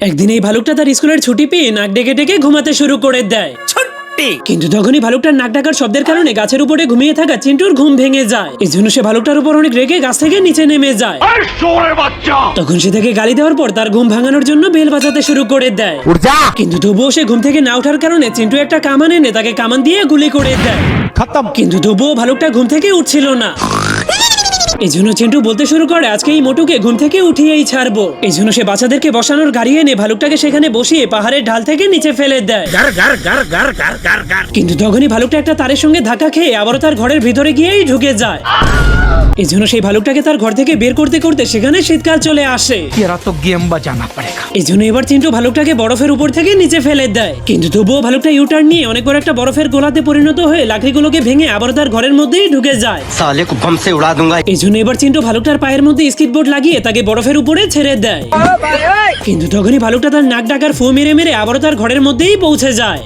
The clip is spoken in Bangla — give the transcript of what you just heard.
একদিন এই ভালুকটা তার স্কুলের ছুটি পেয়ে নাক ডেকে ডেকে ঘুমাতে শুরু করে দেয়। কিন্তু তখনই ভালুকটার নাক ডাকার শব্দের কারণে গাছের উপরে ঘুমিয়ে থাকা চিন্টুর ঘুম ভেঙে যায়। এই জন্য সে ভালুকটার উপর অনেক রেগে গাছ থেকে নিচে নেমে যায়। তখন সে থেকে গালি দেওয়ার পর তার ঘুম ভাঙানোর জন্য বেল বাজাতে শুরু করে দেয়। কিন্তু তবুও সে ঘুম থেকে না ওঠার কারণে চিন্টু একটা কামান এনে তাকে কামান দিয়ে গুলি করে দেয়। কিন্তু তবুও ভালুকটা ঘুম থেকে উঠছিল না। এই জন্য চিন্টু বলতে শুরু করে আজকে এই মোটুকে ঘুম থেকে উঠিয়েই ছাড়বো। এই জন্য সে বাচ্চাদেরকে বসানোর গাড়ি এনে ভালুকটাকে সেখানে বসিয়ে পাহাড়ের ঢাল থেকে নিচে ফেলে দেয়। কিন্তু তখনই ভালুকটা একটা তারের সঙ্গে ধাক্কা খেয়ে আবারও তার ঘরের ভিতরে গিয়েই ঢুকে যায়। এই জন্য সেই ভালুকটাকে তার ঘর থেকে বের করতে করতে সেখানে শীতকাল চলে আসে। এরা তো গেম বা জানা পারে এজন্য এবার চিন্টু ভালুকটাকে বরফের উপর থেকে নিচে ফেলে দেয়। কিন্তু তবুও ভালুকটা ইউটার্ন নিয়ে অনেক বড় একটা বরফের গোলাতে পরিণত হয়ে লাকড়িগুলোকে ভেঙে আবার তার ঘরের মধ্যেই ঢুকে যায়। সালে কুপম সে উড়া দুঙ্গা এজন্য এবার চিন্টু ভালুকটার পায়ের মধ্যে স্কিটবোর্ড লাগিয়ে তাকে বরফের উপরে ছেড়ে দেয়। কিন্তু তখনই ভালুকটা তার নাক ডাকার ফু মেরে মেরে আবারও তার ঘরের মধ্যেই পৌঁছে যায়।